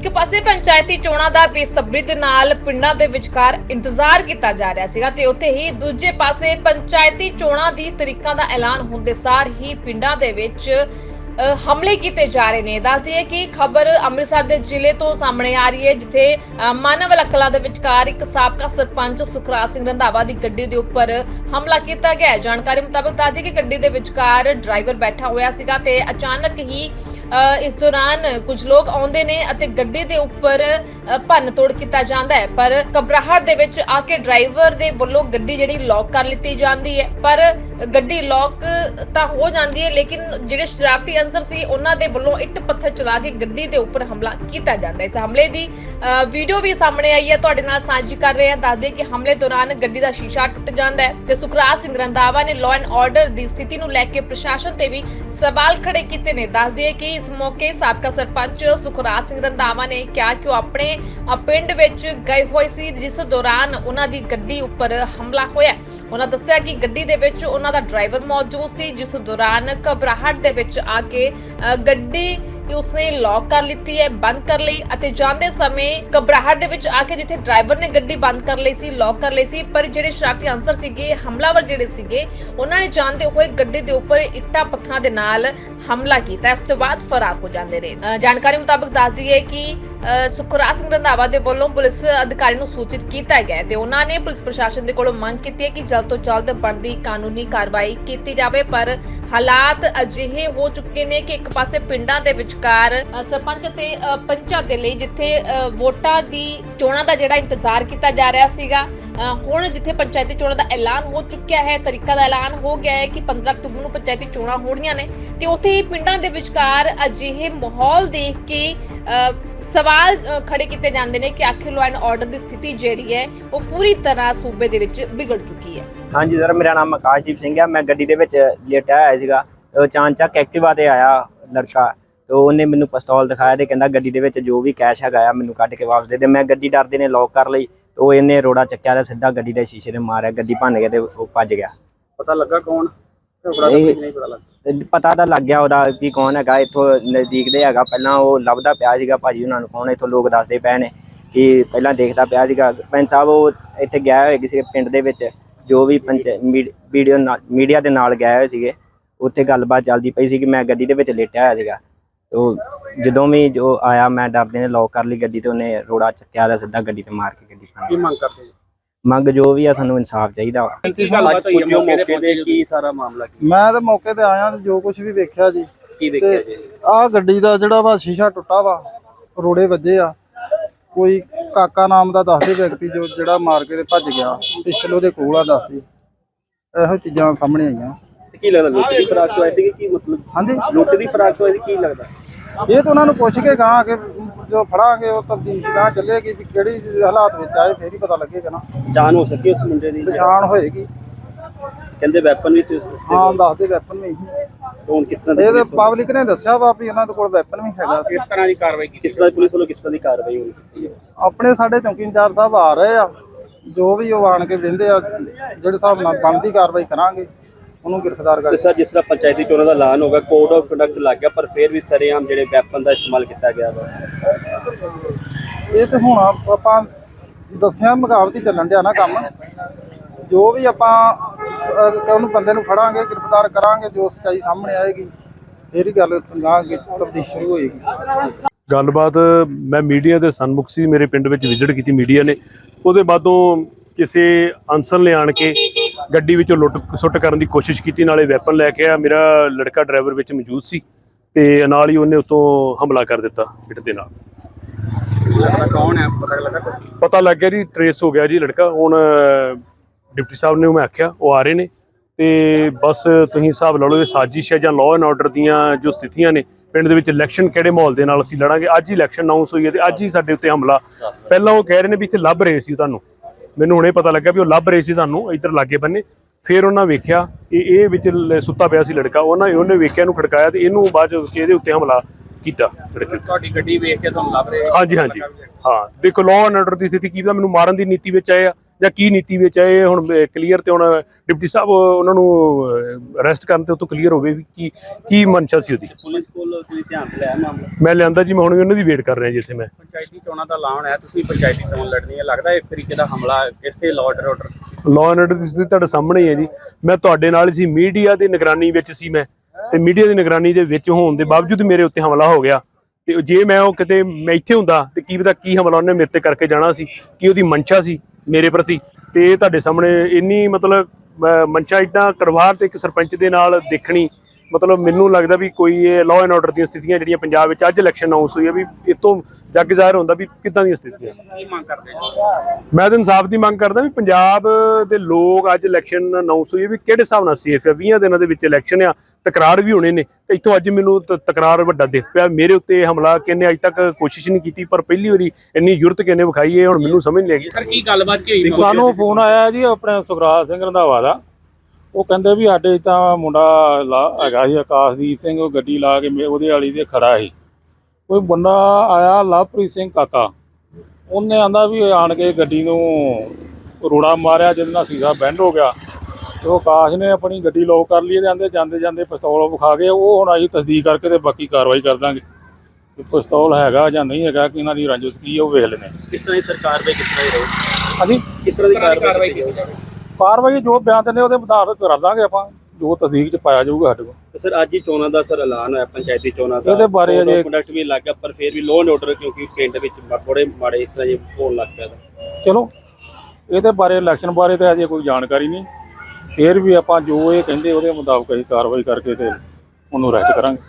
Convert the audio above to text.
ਇੱਕ ਪਾਸੇ ਪੰਚਾਇਤੀ ਚੋਣਾਂ ਦਾ ਬੇਸਬਰੀ ਦੇ ਨਾਲ ਪਿੰਡਾਂ ਦੇ ਵਿਚਕਾਰ ਇੰਤਜ਼ਾਰ ਕੀਤਾ ਜਾ ਰਿਹਾ ਸੀਗਾ ਤੇ ਉੱਥੇ ਹੀ ਦੂਜੇ ਪਾਸੇ ਪੰਚਾਇਤੀ ਚੋਣਾਂ ਦੀ ਤਰੀਕਾਂ ਦਾ ਐਲਾਨ ਹੁੰਦੇ ਸਾਰ ਹੀ ਪਿੰਡਾਂ ਦੇ ਵਿੱਚ ਹਮਲੇ ਕੀਤੇ ਜਾ ਰਹੇ ਨੇ। ਦੱਸਦੀ ਹੈ ਕਿ ਖਬਰ ਅੰਮ੍ਰਿਤਸਰ ਦੇ ਜ਼ਿਲ੍ਹੇ ਤੋਂ ਸਾਹਮਣੇ ਆ ਰਹੀ ਹੈ ਜਿੱਥੇ ਅ, ਮਾਨਵ ਕਲਾਂ ਦੇ ਵਿਚਕਾਰ ਇੱਕ ਸਾਬਕਾ ਸਰਪੰਚ ਸੁਖਰਾਜ ਸਿੰਘ ਰੰਧਾਵਾ ਦੀ ਗੱਡੀ ਦੇ ਉੱਪਰ ਹਮਲਾ ਕੀਤਾ ਗਿਆ ਜਾਣਕਾਰੀ ਮੁਤਾਬਕ ਦੱਸਦੀ ਕਿ ਗੱਡੀ ਦੇ ਵਿਚਕਾਰ ਡਰਾਈਵਰ ਬੈਠਾ ਹੋਇਆ ਸੀਗਾ ਤੇ ਅਚਾਨਕ ਹੀ ਇਸ ਦੌਰਾਨ ਕੁਝ ਲੋਕ ਆਉਂਦੇ ਨੇ ਅਤੇ ਗੱਡੀ ਦੇ ਉੱਪਰ ਭੰਨ ਤੋੜ ਕੀਤਾ ਜਾਂਦਾ ਹੈ। ਪਰ ਘਬਰਾਹਟ ਦੇ ਵਿੱਚ ਆ ਕੇ ਡਰਾਈਵਰ ਦੇ ਵੱਲੋਂ ਗੱਡੀ ਜਿਹੜੀ ਲੌਕ ਕਰ ਲਿੱਤੀ ਜਾਂਦੀ ਹੈ। ਪਰ ਗੱਡੀ ਲੌਕ ਤਾਂ ਹੋ ਜਾਂਦੀ ਹੈ, ਲੇਕਿਨ ਜਿਹੜੇ ਸ਼ਰਾਰਤੀ ਅਨਸਰ ਸੀ, ਉਹਨਾਂ ਦੇ ਵੱਲੋਂ ਇੱਟ ਪੱਥਰ ਚਲਾ ਕੇ ਗੱਡੀ ਦੇ ਉੱਪਰ ਹਮਲਾ ਕੀਤਾ ਜਾਂਦਾ ਹੈ। ਇਸ ਹਮਲੇ ਦੀ ਵੀਡੀਓ ਵੀ ਸਾਹਮਣੇ ਆਈ ਹੈ। ਤੁਹਾਡੇ ਨਾਲ ਸਾਂਝੀ ਕਰ ਰਹੇ ਹਾਂ। ਦੱਸਦੇ ਕਿ ਹਮਲੇ ਦੌਰਾਨ ਗੱਡੀ ਦਾ ਸ਼ੀਸ਼ਾ ਟੁੱਟ ਜਾਂਦਾ ਹੈ ਤੇ ਸੁਖਰਾਜ ਸਿੰਘ ਰੰਧਾਵਾ ਨੇ ਲਾਅ ਐਂਡ ਆਰਡਰ ਦੀ ਸਥਿਤੀ ਨੂੰ ਲੈ ਕੇ ਪ੍ਰਸ਼ਾਸਨ ਤੇ ਵੀ ਸਵਾਲ ਖੜੇ ਕੀਤੇ ਨੇ, ਦੱਸਦੇ ਹੈ ਕਿ ਇਸ ਮੌਕੇ ਸਾਬਕਾ ਸਰਪੰਚ ਸੁਖਰਾਜ ਸਿੰਘ ਰੰਧਾਵਾ ਨੇ ਕਿਹਾ ਕਿ ਉਹ ਆਪਣੇ ਪਿੰਡ ਵਿੱਚ ਗਏ ਹੋਏ ਸੀ, ਜਿਸ ਦੌਰਾਨ ਉਹਨਾਂ ਦੀ ਗੱਡੀ ਉੱਪਰ ਹਮਲਾ ਹੋਇਆ। ਉਹਨਾਂ ਦੱਸਿਆ ਕਿ ਗੱਡੀ ਦੇ ਵਿੱਚ ਉਹਨਾਂ ਦਾ ਡਰਾਈਵਰ ਮੌਜੂਦ ਸੀ, ਜਿਸ ਦੌਰਾਨ ਘਬਰਾਹਟ ਦੇ ਵਿੱਚ ਆ ਕੇ ਗੱਡੀ ਗੱਡੀ ਉਸਨੇ ਲੌਕ ਕਰ ਲਿੱਤੀ ਹੈ, ਬੰਦ ਕਰ ਲਈ ਅਤੇ ਜਾਂਦੇ ਸਮੇਂ ਘਬਰਾਹਟ ਦੇ ਵਿੱਚ ਆ ਕੇ ਜਿੱਥੇ ਡਰਾਈਵਰ ਨੇ ਗੱਡੀ ਬੰਦ ਕਰ ਲਈ ਸੀ ਲੌਕ ਕਰ ਲਈ ਸੀ, ਪਰ ਜਿਹੜੇ ਸ਼ਰਾਰਤੀ ਅਨਸਰ ਸੀਗੇ, ਹਮਲਾਵਰ ਜਿਹੜੇ ਸੀਗੇ, ਉਹਨਾਂ ਨੇ ਜਾਣਦੇ ਹੋਏ ਗੱਡੀ ਦੇ ਉੱਪਰ ਇੱਟਾਂ ਪੱਥਰਾਂ ਦੇ ਨਾਲ ਹਮਲਾ ਕੀਤਾ ਇਸ ਤੋਂ ਬਾਅਦ ਫਰਾਰ ਹੋ ਜਾਂਦੇ ਨੇ ਜਾਣਕਾਰੀ ਮੁਤਾਬਕ ਦੱਸਦੀ ਹੈ ਕਿ ਸੁਖਰਾਜ ਸਿੰਘ ਰੰਧਾਵਾ ਦੇ ਵੱਲੋਂ ਪੁਲਿਸ ਅਧਿਕਾਰੀ ਨੂੰ ਸੂਚਿਤ ਕੀਤਾ ਗਿਆ ਤੇ ਉਹਨਾਂ ਨੇ ਪੁਲਿਸ ਪ੍ਰਸ਼ਾਸਨ ਦੇ ਕੋਲੋਂ ਮੰਗ ਕੀਤੀ ਹੈ ਕਿ ਜਲਦ ਤੋਂ ਜਲਦ ਬਣਦੀ ਕਾਨੂੰਨੀ ਕਾਰਵਾਈ ਕੀਤੀ ਜਾਵੇ ਪਰ ਹਾਲਾਤ ਅਜਿਹੇ ਹੋ ਚੁੱਕੇ ਨੇ ਕਿ ਇੱਕ ਪਾਸੇ ਪਿੰਡਾਂ ਦੇ ਵਿਚਕਾਰ ਸਰਪੰਚ ਤੇ ਪੰਚਾਂ ਦੇ ਲਈ ਜਿੱਥੇ ਵੋਟਾਂ ਦੀ ਚੋਣਾਂ ਦਾ ਜਿਹੜਾ ਇੰਤਜ਼ਾਰ ਕੀਤਾ ਜਾ ਰਿਹਾ ਸੀਗਾ ਹੁਣ ਜਿੱਥੇ ਪੰਚਾਇਤੀ ਚੋਣਾਂ ਦਾ ਐਲਾਨ ਹੋ ਚੁੱਕਿਆ ਹੈ ਤਰੀਕਾ ਦਾ ਐਲਾਨ ਹੋ ਗਿਆ ਹੈ ਕਿ 15 ਅਕਤੂਬਰ ਨੂੰ ਪੰਚਾਇਤੀ ਚੋਣਾਂ ਹੋਣੀਆਂ ਨੇ ਤੇ ਉੱਥੇ ਹੀ ਪਿੰਡਾਂ ਦੇ ਵਿਚਕਾਰ ਅਜਿਹੇ ਮਾਹੌਲ ਦੇਖ ਕੇ ਅ, ਸਵਾਲ ਖੜੇ ਕੀਤੇ ਜਾਂਦੇ ਨੇ ਕਿ ਆਖਿਰ ਲਾਅ ਐਂਡ ਆਰਡਰ ਦੀ ਸਥਿਤੀ ਜਿਹੜੀ ਹੈ ਉਹ ਪੂਰੀ ਤਰ੍ਹਾਂ ਸੂਬੇ ਦੇ ਵਿੱਚ ਵਿਗੜ ਚੁੱਕੀ ਹੈ। ਹਾਂਜੀ ਸਰ ਮੇਰਾ ਨਾਮ ਆਕਾਸ਼ਦੀਪ ਸਿੰਘ ਹੈ। ਮੈਂ ਗੱਡੀ ਦੇ ਵਿੱਚ ਲੇਟਿਆ ਹੋਇਆ ਸੀਗਾ। ਚਾਂਚਕ ਐਕਟਿਵਾ ਤੇ ਆਇਆ ਲੜਕਾ। ਤੇ ਉਹਨੇ ਮੈਨੂੰ ਪਿਸਤੌਲ ਦਿਖਾਇਆ ਤੇ ਕਹਿੰਦਾ ਗੱਡੀ ਦੇ ਵਿੱਚ ਜੋ ਵੀ ਕੈਸ਼ ਹੈਗਾ ਆ ਮੈਨੂੰ ਕੱਢ ਕੇ ਵਾਪਸ ਦੇ ਦੇ। ਮੈਂ ਗੱਡੀ ਡਰਦੇ ਨੇ ਲੌਕ ਕਰ ਲਈ। ਤੇ ਉਹ ਇਹਨੇ ਰੋੜਾ ਚੱਕਿਆ ਤੇ ਸਿੱਧਾ ਗੱਡੀ ਦੇ ਸ਼ੀਸ਼ੇ ਤੇ ਮਾਰਿਆ। ਗੱਡੀ ਭੰਨ ਗਿਆ ਤੇ ਉਹ ਭੱਜ ਗਿਆ। ਪਤਾ ਲੱਗਾ ਕੌਣ? ਝਗੜਾ ਤਾਂ ਇਹ- ਨਹੀਂ ਪਤਾ ਲੱਗਾ ਪਤਾ ਤਾਂ ਲੱਗ ਗਿਆ ਉਹਦਾ ਵੀ ਕੌਣ ਹੈਗਾ, ਇੱਥੋਂ ਨਜ਼ਦੀਕ ਦੇ ਹੈਗਾ। ਪਹਿਲਾਂ ਉਹ ਲੱਭਦਾ ਪਿਆ ਸੀਗਾ ਭਾਜੀ ਉਹਨਾਂ ਨੂੰ, ਕੌਣ ਇੱਥੋਂ ਲੋਕ ਦੱਸਦੇ ਪਏ ਨੇ ਕਿ ਪਹਿਲਾਂ ਦੇਖਦਾ ਪਿਆ ਸੀਗਾ। ਪੰਚ ਸਾਹਿਬ, ਉਹ ਇੱਥੇ ਗਿਆ ਹੋਇਆ ਕਿਸੇ ਪਿੰਡ ਦੇ ਵਿੱਚ, ਜੋ ਵੀ ਪੰਚ ਮੀ- ਵੀਡੀਓ ਨਾਲ ਮੀਡੀਆ ਦੇ ਨਾਲ ਗਏ ਹੋਏ ਸੀਗੇ। ਉੱਥੇ ਗੱਲਬਾਤ ਚੱਲਦੀ ਪਈ ਸੀ ਕਿ ਮੈਂ ਗੱਡੀ ਦੇ ਵਿੱਚ ਲੇਟਿਆ ਹੋਇਆ ਸੀਗਾ। ਉਹ ਜਦੋਂ ਵੀ ਜੋ ਆਇਆ, ਮੈਂ ਡਰਦੇ ਨੇ ਲੌਕ ਕਰ ਲਈ ਗੱਡੀ ਤੇ ਉਹਨੇ ਰੋੜਾ ਚੱਕਿਆ ਦਾ ਸਿੱਧਾ ਗੱਡੀ ਤੇ ਮਾਰ ਕੇ ਗੱਡੀ ਕੀ ਮੰਗ ਕਰਦੇ ਮੰਗ ਜੋ ਵੀ ਆ ਸਾਨੂੰ ਇਨਸਾਫ ਚਾਹੀਦਾ ਵਾ। ਕੀ ਗੱਲਬਾਤ ਹੋਈ ਹੈ ਪੁੱਜੋ ਮੌਕੇ ਮੌਕੇ ਤੇ ਤੇ ਕੀ ਸਾਰਾ ਮਾਮਲਾ ਕੀ? ਮੈਂ ਤਾਂ ਮੌਕੇ ਤੇ ਆਇਆ ਤੇ ਜੋ ਕੁਝ ਵੀ ਵੇਖਿਆ ਜੀ। ਕੀ ਵੇਖਿਆ ਜੀ? ਆਹ ਗੱਡੀ ਦਾ ਜਿਹੜਾ ਵਾ ਸ਼ੀਸ਼ਾ ਟੁੱਟਾ ਵਾ ਰੋੜੇ ਵੱਜੇ ਆ। ਕੋਈ ਕਾਕਾ ਨਾਮ ਦਾ ਦੱਸਦੇ ਵਿਅਕਤੀ ਜੋ ਜਿਹੜਾ ਮਾਰ ਕੇ ਤੇ ਭੱਜ ਗਿਆ। ਪਿਸਟਲ ਉਹਦੇ ਕੋਲ ਆ ਦੱਸਦੇ ਇਹੋ ਚੀਜ਼ਾਂ ਸਾਹਮਣੇ ਆਈਆਂ। ਤੇ ਕੀ ਲੱਗਦਾ ਲੁੱਟ ਦੀ ਫਰਾਕ ਤੋਂ ਆਏ ਸੀ ਕੀ ਮਤਲਬ? ਹਾਂਜੀ। ਲੁੱਟ ਦੀ ਫਰਾਕ ਤੋਂ ਆਏ ਸੀ ਕੀ ਲੱਗਦਾ? ਇਹ ਤਾਂ ਉਹਨਾਂ ਨੂੰ ਪੁੱਛ ਕੇ ਗਾਂ ਕਿ ਜੋ ਫੜਾਂਗੇ ਉਹ ਤਬਦੀਸ਼ ਗਾਂ ਚੱਲੇਗੀ ਵੀ ਕਿਹੜੀ ਹਾਲਾਤ ਵਿੱਚ ਆਏ ਫੇਰ ਹੀ ਪਤਾ ਲੱਗੇਗਾ ਨਾ। ਜਾਨ ਹੋ ਸਕੀ ਉਸ ਮੁੰਡੇ ਦੀ? ਪਛਾਣ ਹੋਏਗੀ। ਕਹਿੰਦੇ ਵੈਪਨ ਵੀ ਸੀ ਉਸ ਉਸ ਹਾਂ ਦੱਸਦੇ ਵੈਪਨ ਵੀ ਤੇ ਹੁਣ ਕਿਸ ਤਰ੍ਹਾਂ ਦੀ ਇਹ ਤਾਂ ਪਬਲਿਕ ਨੇ ਦੱਸਿਆ ਵਾ ਵੀ ਉਹਨਾਂ ਦੇ ਕੋਲ ਵੈਪਨ ਵੀ ਹੈਗਾ ਕਿਸ ਤਰ੍ਹਾਂ ਦੀ ਕਾਰਵਾਈ ਕੀਤੀ ਕਿਸ ਤਰ੍ਹਾਂ ਦੀ ਪੁਲਿਸ ਵੱਲੋਂ ਕਿਸ ਤਰ੍ਹਾਂ ਦੀ ਕਾਰਵਾਈ ਹੋਣੀ ਕੀਤੀ ਹੈ ਆਪਣੇ ਸਾਡੇ ਚੌਂਕੀ ਇੰਚਾਰਜ ਸਾਹਿਬ ਆ ਰਹੇ ਆ। ਜੋ ਵੀ ਉਹ ਆਣ ਕੇ ਵਿੰਦੇ ਆ ਜਿਹੜੇ ਹਿਸਾਬ ਨਾਲ ਬਣਦੀ ਕਾਰਵਾਈ ਕਰਾਂਗੇ। ਉਹਨੂੰ ਗ੍ਰਿਫਤਾਰ ਤੇ ਕਰ ਸਰ ਜਿਸ ਤਰ੍ਹਾਂ ਪੰਚਾਇਤੀ ਚੋਣਾਂ ਦਾ ਐਲਾਨ ਹੋਗਾ ਕੋਡ ਆਫ ਕੰਡਕਟ ਲੱਗ ਗਿਆ ਪਰ ਫਿਰ ਵੀ ਸਰੇਆਮ ਜਿਹੜੇ ਵੈਪਨ ਦਾ ਇਸਤੇਮਾਲ ਕੀਤਾ ਗਿਆ ਵਾ। ਇਹ ਤੇ ਹੁਣ ਆਪ- ਦੱਸਿਆ ਮੁਕਾਬਲਤੀ ਚੱਲਣ ਡਿਆ ਨਾ ਕੰਮ। ਜੋ ਵੀ ਆਪਾਂ ਸ- ਉਹਨੂੰ ਬੰਦੇ ਨੂੰ ਫੜਾਂਗੇ ਗ੍ਰਿਫਤਾਰ ਕਰਾਂਗੇ ਜੋ ਸਚਾਈ ਸਾਹਮਣੇ ਆਏਗੀ ਫੇਰ ਹੀ ਗੱਲ ਗਾਂਗੇ ਤਬਦੀਸ਼ ਸ਼ੁਰੂ ਹੋਏਗੀ। ਗੱਲਬਾਤ ਮੈਂ ਮੀਡੀਆ ਦੇ ਸਨਮੁਖ ਸੀ ਮੇਰੇ ਪਿੰਡ ਵਿੱਚ ਵਿਜ਼ਿਟ ਕੀਤੀ ਮੀਡੀਆ ਨੇ। ਉਹਦੇ ਬਾਅਦੋਂ ਕਿਸੇ ਅਨਸਰ ਨੇ ਆਣ ਕੇ ਗੱਡੀ ਵਿੱਚੋਂ ਲੁੱਟ ਸੁੱਟ ਕਰਨ ਦੀ ਕੋਸ਼ਿਸ਼ ਕੀਤੀ ਨਾਲੇ ਵੈਪਨ ਲੈ ਕੇ ਆ। ਮੇਰਾ ਲੜਕਾ ਡਰਾਈਵਰ ਵਿੱਚ ਮੌਜੂਦ ਸੀ ਤੇ ਨਾਲ ਹੀ ਉਹਨੇ ਉਤੋਂ ਹਮਲਾ ਕਰ ਦਿੱਤਾ ਇੱਟ ਦੇ ਨਾਲ। ਲੱਗਦਾ ਕੌਣ ਹੈ? ਪਤਾ ਲੱਗਾ ਕੁਛ? ਪਤਾ ਲੱਗ ਗਿਆ ਜੀ ਟਰੇਸ ਹੋ ਗਿਆ ਜੀ ਲੜਕਾ। ਹੁਣ ਡਿਪਟੀ ਸਾਹਿਬ ਨੇ ਮੈਂ ਆਖਿਆ ਉਹ ਆ ਰਹੇ ਨੇ। ਤੇ ਬਸ ਤੁਸੀਂ ਹਿਸਾਬ ਲਾ ਲਓ ਇਹ ਸਾਜ਼ਿਸ਼ ਹੈ ਜਾਂ ਲਾਅ ਐਂਡ ਆਰਡਰ ਦੀਆਂ ਜੋ ਸਥਿਤੀਆਂ ਨੇ ਪਿੰਡ ਦੇ ਵਿੱਚ ਇਲੈਕਸ਼ਨ ਕਿਹੜੇ ਮਾਹੌਲ ਦੇ ਨਾਲ ਅਸੀਂ ਲੜਾਂਗੇ? ਅੱਜ ਹੀ ਇਲੈਕਸ਼ਨ ਅਨਾਉਂਸ ਹੋਈ ਹੈ ਤੇ ਅੱਜ ਹੀ ਸਾਡੇ ਉੱਤੇ ਹਮਲਾ। ਪਹਿਲਾਂ ਉਹ ਕਹਿ ਰਹੇ ਨੇ ਵੀ ਇੱਥੇ ਲੱਭ ਰਹੇ ਸੀ ਤੁਹਾਨੂੰ। ਮੈਨੂੰ ਹੁਣੇ ਪਤਾ ਲੱਗਾ ਵੀ ਉਹ ਲੱਭ ਰਹੇ ਸੀ ਤੁਹਾਨੂੰ ਇੱਧਰ ਲਾਗੇ ਬੰਨੇ। ਫਿਰ ਉਹਨਾਂ ਵੇਖਿਆ ਇਹ ਇਹ ਵਿੱਚ ਲ- ਸੁੱਤਾ ਪਿਆ ਸੀ ਲੜਕਾ। ਉਹਨਾਂ ਉਹਨੇ ਵੇਖਿਆ ਇਹਨੂੰ ਖੜਕਾਇਆ ਤੇ ਇਹਨੂੰ ਬਾਅਦ ਚ ਇਹਦੇ ਉੱਤੇ ਹਮਲਾ ਕੀਤਾ ਲੜਕੇ। ਤੁਹਾਡੀ ਗੱਡੀ ਵੇਖ ਕੇ ਤੁਹਾਨੂੰ ਲੱਭ ਰਹੇ ਹਾਂਜੀ ਹਾਂਜੀ। ਹਾਂ ਦੇਖੋ ਲਾਅ ਐਂਡ ਆਰਡਰ ਦੀ ਸਥਿਤੀ ਕੀ ਪਤਾ ਮੈਨੂੰ ਮਾਰਨ ਦੀ ਨੀਤੀ ਵਿੱਚ ਆਏ ਆ। ਜਾਂ ਕੀ ਨੀਤੀ ਵਿੱਚ ਆਏ ਇਹ ਹੁਣ ਕਲੀਅਰ ਤੇ ਹੁਣ ਡਿਪਟੀ ਸਾਹਿਬ ਉਹਨਾਂ ਨੂੰ ਅਰੈਸਟ ਕਰਨ ਤੇ ਉਹ ਤੋਂ ਕਲੀਅਰ ਹੋਵੇ ਵੀ ਕੀ ਕੀ ਮਨਸ਼ਾ ਸੀ ਉਹਦੀ। ਪੁਲਿਸ ਕੋਲ ਤੁਸੀਂ ਧਿਆਨ ਲਿਆ ਮਾਮਲਾ? ਮੈਂ ਲਿਆਂਦਾ ਜੀ ਮੈਂ ਹੁਣ ਵੀ ਉਹਨਾਂ ਦੀ ਵੇਟ ਕਰ ਰਿਹਾ ਜੀ ਇੱਥੇ ਮੈਂ। ਪੰਚਾਇਤੀ ਚੋਣਾਂ ਦਾ ਐਲਾਨ ਹੈ ਤੁਸੀਂ ਪੰਚਾਇਤੀ ਚੋਣ ਲੜਨੀ ਹੈ ਲੱਗਦਾ ਇੱਕ ਤਰੀਕੇ ਦਾ ਹਮਲਾ ਇਸ ਤੇ law and order law order ਦੀ ਸਥਿਤੀ ਤੁਹਾਡੇ ਸਾਹਮਣੇ ਹੀ ਹੈ ਜੀ। ਮੈਂ ਤੁਹਾਡੇ ਨਾਲ ਸੀ ਮੀਡੀਆ ਦੀ ਨਿਗਰਾਨੀ ਵਿੱਚ ਸੀ ਮੈਂ। ਤੇ ਮੀਡੀਆ ਦੀ ਨਿਗਰਾਨੀ ਦੇ ਵਿੱਚ ਹੋਣ ਦੇ ਬਾਵਜੂਦ ਮੇਰੇ ਉੱਤੇ ਹਮਲਾ ਹੋ ਗਿਆ। ਤੇ ਜੇ ਮੈਂ ਉਹ ਕਿਤੇ ਮੈਂ ਇੱਥੇ ਹੁੰਦਾ ਤੇ ਕੀ ਪਤਾ ਕੀ ਹਮਲਾ ਉਹਨੇ ਮੇਰੇ ਤੇ ਕਰਕੇ ਜਾਣਾ ਸੀ ਕੀ ਉਹਦੀ ਮਨਸ਼ਾ ਸੀ। ਮੇਰੇ ਪ੍ਰਤੀ ਤੇ ਇਹ ਤੁਹਾਡੇ ਸਾਹਮਣੇ ਇੰਨੀ ਮਤਲਬ ਅਹ, ਮਨਸ਼ਾ ਇਦਾਂ ਕਰਵਾਰ ਤੇ ਇੱਕ ਸਰਪੰਚ ਦੇ ਨਾਲ ਦੇਖਣੀ ਮਤਲਬ ਮੈਨੂੰ ਲੱਗਦਾ ਵੀ ਕੋਈ ਇਹ ਲਾਅ ਐਂਡ ਆਰਡਰ ਦੀਆਂ ਸਥਿਤੀਆਂ ਜਿਹੜੀਆਂ ਪੰਜਾਬ ਵਿੱਚ ਅੱਜ ਇਲੈਕਸ਼ਨ ਅਨਾਉਂਸ ਹੋਈ ਹੈ ਵੀ ਇਹ ਤੋਂ ਜੱਗ ਜ਼ਾਹਿਰ ਹੁੰਦਾ ਵੀ ਕਿੱਦਾਂ ਕੀ ਮੰਗ ਕਰਦੇ ਜੀ ਮੈਂ ਤਾਂ ਇਨਸਾਫ ਦੀ ਮੰਗ ਕਰਦਾ ਵੀ ਪੰਜਾਬ ਦੇ ਲੋਕ ਅੱਜ ਇਲੈਕਸ਼ਨ ਅਨਾਉਂਸ ਹੋਈ ਹੈ ਵੀ ਕਿਹੜੇ ਹਿਸਾਬ ਨਾਲ ਸੇਫ ਹੈ 20 ਦਿਨਾਂ ਦੇ ਵਿੱਚ ਇਲੈਕਸ਼ਨ ਆ ਤਕਰਾਰ ਵੀ ਹੋਣੇ ਨੇ। ਇੱਥੋਂ ਅੱਜ ਮੈਨੂੰ ਤਕਰਾਰ ਵੱਡਾ ਦਿਖ ਪਿਆ। ਮੇਰੇ ਉੱਤੇ ਹਮਲਾ ਕਿੰਨੇ ਅੱਜ ਤੱਕ ਕੋਸ਼ਿਸ਼ ਨਹੀਂ ਕੀਤੀ ਪਰ ਪਹਿਲੀ ਵਾਰੀ ਇੰਨੀ ਜੁਰਤ ਕਿੰਨੇ ਵਿਖਾਈ ਹੈ ਹੁਣ ਮੈਨੂੰ ਸਮਝ ਨਹੀਂ ਲੱਗੀ ਸਰ ਕੀ ਗੱਲਬਾਤ ਕੀ ਹੋਈ? ਸਾਨੂੰ ਫੋਨ ਆਇਆ ਜੀ ਆਪਣੇ ਸੁਖਰਾਜ ਸਿੰਘ ਰੰਧਾਵਾ ਦਾ। ਉਹ ਕਹਿੰਦੇ ਵੀ ਸਾਡੇ ਤਾਂ ਮੁੰਡਾ ਲਾ- ਹੈਗਾ ਸੀ ਆਕਾਸ਼ਦੀਪ ਸਿੰਘ ਉਹ ਗੱਡੀ ਲਾ ਕੇ ਉਹਦੇ ਵਾਲੀ ਤੇ ਖੜਾ ਸੀ। ਕੋਈ ਬੰਦਾ ਆਇਆ ਲਵਪ੍ਰੀਤ ਸਿੰਘ ਕਾਕਾ। ਉਹਨੇ ਆਂਦਾ ਵੀ ਆਣ ਕੇ ਗੱਡੀ ਨੂੰ ਰੋੜਾ ਮਾਰਿਆ ਜਿਹਦੇ ਨਾਲ ਸੀਸਾ ਬੈਂਡ ਹੋ ਗਿਆ। ਤੇ ਉਹ ਆਕਾਸ਼ ਨੇ ਆਪਣੀ ਗੱਡੀ ਲੋਕ ਕਰ ਲਈ ਤੇ ਆਂਦੇ ਜਾਂਦੇ ਜਾਂਦੇ ਪਿਸਤੌਲ ਵਿਖਾ ਕੇ ਉਹ ਹੁਣ ਅਸੀਂ ਤਸਦੀਕ ਕਰਕੇ ਤੇ ਬਾਕੀ ਕਾਰਵਾਈ ਕਰ ਦਾਂਗੇ। ਕਿ ਪਿਸਤੌਲ ਹੈਗਾ ਜਾਂ ਨਹੀਂ ਹੈਗਾ ਕਿ ਇਹਨਾਂ ਦੀ ਰੰਜਿਸ਼ ਕੀ ਹੈ ਉਹ ਵੇਖ ਲੈਣੇ ਕਿਸ ਤਰ੍ਹਾਂ ਦੀ ਸਰਕਾਰ ਵੇ ਕਿਸ ਤਰ੍ਹਾਂ ਦੀ ਰਹੂ? ਅਸੀਂ ਕਿਸ ਤਰ੍ਹਾਂ ਦੀ ਕਾਰਵਾਈ ਕੀਤੀ? ਕਾਰਵਾਈ ਜੋ ਬਿਆਨ ਦਿੰਦੇ ਉਹਦੇ ਮੁਤਾਬਕ ਕਰ ਦਾਂਗੇ ਆਪਾਂ। ਜੋ ਤਸਦੀਕ ਚ ਪਾਇਆ ਜਾਊਗਾ ਸਾਡੇ ਕੋਲ। ਤੇ ਸਰ ਅੱਜ ਹੀ ਚੋਣਾਂ ਦਾ ਸਰ ਐਲਾਨ ਹੋਇਆ ਪੰਚਾਇਤੀ ਚੋਣਾਂ ਦਾ। ਇਹਦੇ ਬਾਰੇ ਅਜੇ- ਕੰਡਕਟ ਵੀ ਲੱਗ ਗਿਆ ਪਰ ਫਿਰ ਵੀ ਲੋਨ ਆਰਡਰ ਕਿਉਂਕਿ ਪਿੰਡ ਵਿੱਚ ਬ- ਬੜੇ ਮਾੜੇ ਇਸ ਤਰ੍ਹਾਂ ਜੇ ਹੋਣ ਲੱਗ ਪਿਆ ਤਾਂ। ਚਲੋ ਇਹਦੇ ਬਾਰੇ ਇਲੈਕਸ਼ਨ ਬਾਰੇ ਤਾਂ ਅਜੇ ਕੋਈ ਜਾਣਕਾਰੀ ਨਹੀਂ। ਫਿਰ ਵੀ ਆਪਾਂ ਜੋ ਇਹ ਕਹਿੰਦੇ ਉਹਦੇ ਮੁਤਾਬਕ ਅਸੀਂ ਕਾਰਵਾਈ ਕਰਕੇ ਤੇ ਉਹਨੂੰ ਰੈਸਟ ਕਰਾਂਗੇ।